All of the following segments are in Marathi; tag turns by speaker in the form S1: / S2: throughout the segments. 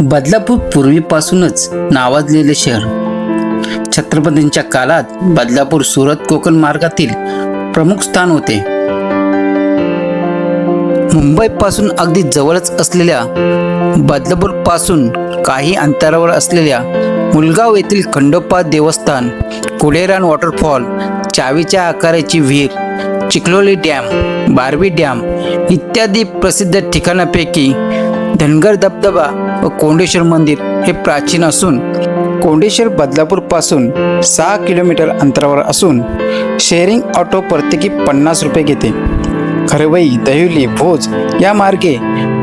S1: बदलापूर पूर्वीपासूनच नावाजलेले शहर. छत्रपतींच्या काळात बदलापूर सुरत कोकण मार्गातील प्रमुख स्थान होते. मुंबईपासून अगदी जवळच असलेल्या बदलापूरपासून काही अंतरावर असलेल्या मुलगाव येथील खंडोपा देवस्थान कुडेरान वॉटरफॉल चावीच्या आकाराची विहीर चिखलोली डॅम बारवी डॅम इत्यादी प्रसिद्ध ठिकाणापैकी धनगर धबधबा व कोंडेश्वर मंदिर हे प्राचीन असून कोंडेश्वर बदलापूरपासून सहा किलोमीटर अंतरावर असून शेअरिंग ऑटो प्रत्येकी पन्नास रुपये घेते. खरवई दहिवली भोज या मार्गे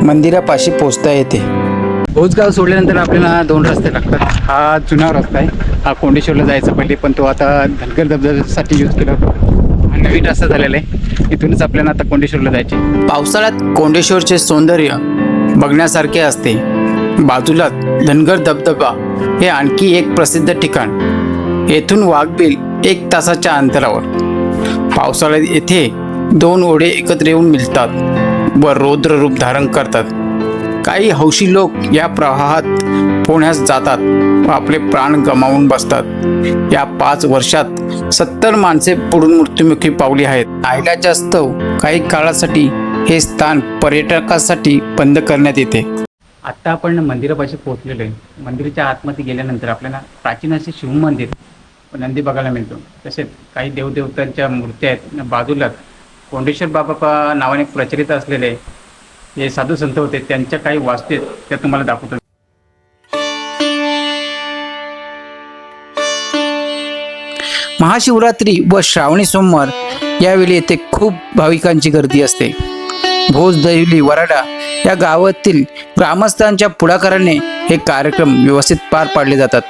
S1: मंदिरापाशी पोहोचता येते. भोजगाव सोडल्यानंतर आपल्याला दोन रस्ते लागतात. हा जुना रस्ता आहे. हा कोंडेश्वरला जायचा पहिले पण तो आता धनगर धबधब्यासाठी यूज केला. नवीन रस्ता झालेला आहे. इथूनच आपल्याला आता कोंडेश्वरला जायचे पावसाळ्यात कोंडेश्वरचे सौंदर्य बघण्यासारखे असते. बाजूला धनगर धबधबा हे आणखी एक प्रसिद्ध ठिकाण. येथून वाघबील एक तासाच्या अंतरावर. पावसाळ्यात येथे दोन ओढे एकत्र येऊन मिळतात. व रौद्र रूप धारण करतात. काही हौशी लोक या प्रवाहात पोहण्यास जातात व आपले प्राण गमावून बसतात. या पाच वर्षात सत्तर माणसे बुडून मृत्युमुखी पावली आहेत. आयला जास्त काही काळासाठी हे स्थान पर्यटकासाठी बंद करण्यात येते. आता आपण मंदिरापाशी पोहोचलेलो आहे. मंदिराच्या आतमध्ये गेल्यानंतर आपल्याला प्राचीन असे शिवमंदिर नंदी बघायला मिळतो. तसेच काही देवदेवतांच्या मूर्त्या आहेत. बाजूलाच कोंडेश्वर बाबा नावाने प्रचलित असलेले जे साधू संत होते त्यांच्या काही वास्तू आहेत त्या तुम्हाला दाखवतो. महाशिवरात्री व श्रावणी सोमवार यावेळी येथे खूप भाविकांची गर्दी असते. भोज दहिवली वराडा या गावातील ग्रामस्थांच्या पुढाकाराने हे कार्यक्रम व्यवस्थित पार पाडले जातात.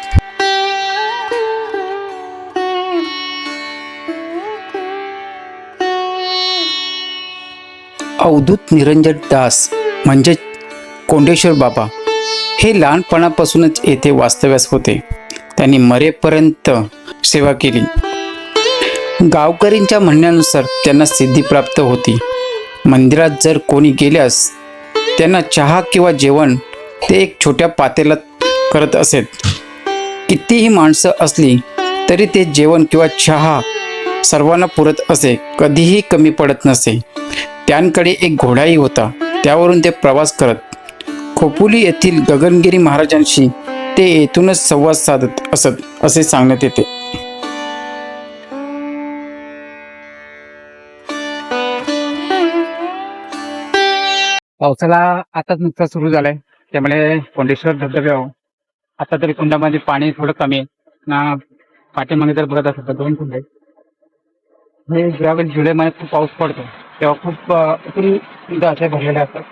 S1: अवधूत निरंजन दास म्हणजे कोंडेश्वर बाबा हे लहानपणापासूनच येथे वास्तव्यास होते. त्यांनी मरेपर्यंत सेवा केली. गावकरींच्या म्हणण्यानुसार त्यांना सिद्धी प्राप्त होती. मंदिरात जर कोणी गेल्यास त्यांना चहा किंवा जेवण ते एक छोट्या पातेलात करत असेत कितीही माणसं असली तरी ते जेवण किंवा चहा सर्वांना पुरत असे कधीही कमी पडत नसे. त्यांकडे एक घोडाही होता त्यावरून ते प्रवास करत. खोपुली येथील गगनगिरी महाराजांशी ते येथूनच संवाद साधत असत असे सांगण्यात येते. पावसाला आताच नुकसान सुरू झालाय. त्यामुळे कोंडेश्वर धबधब्यावर हो. आता तरी कुंडामध्ये पाणी थोडं कमी आहे. ना पाठीमागे जर बघत असेल तर दोन कुंड हे म्हणजे ज्यावेळी जुलै महिन्यात खूप पाऊस पडतो तेव्हा खूप कुंड असे भरलेले असतात.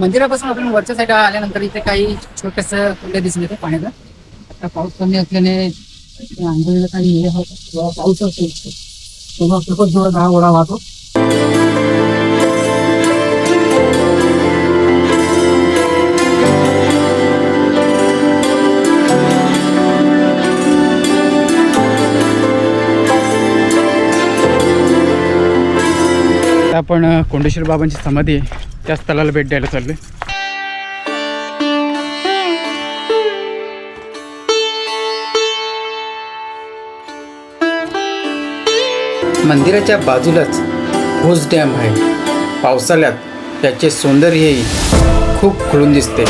S2: मंदिरापासून आपण वरच्या साईड आल्यानंतर इथे काही छोटस कुंड्या दिसून येते पाण्याचं. आता पाऊस कमी असल्याने इथे आंघोळीला काही हे पाऊस असतो तेव्हा खूपच जोरात हा ओढा वाहतो.
S3: आपण कोंडेश्वर बाबांची समाधी आहे. त्या स्थळाला भेट द्यायला चालले
S1: मंदिराच्या बाजूलाच भोज डॅम आहे. पावसाळ्यात त्याचे सौंदर्यही खूप खुलून दिसते.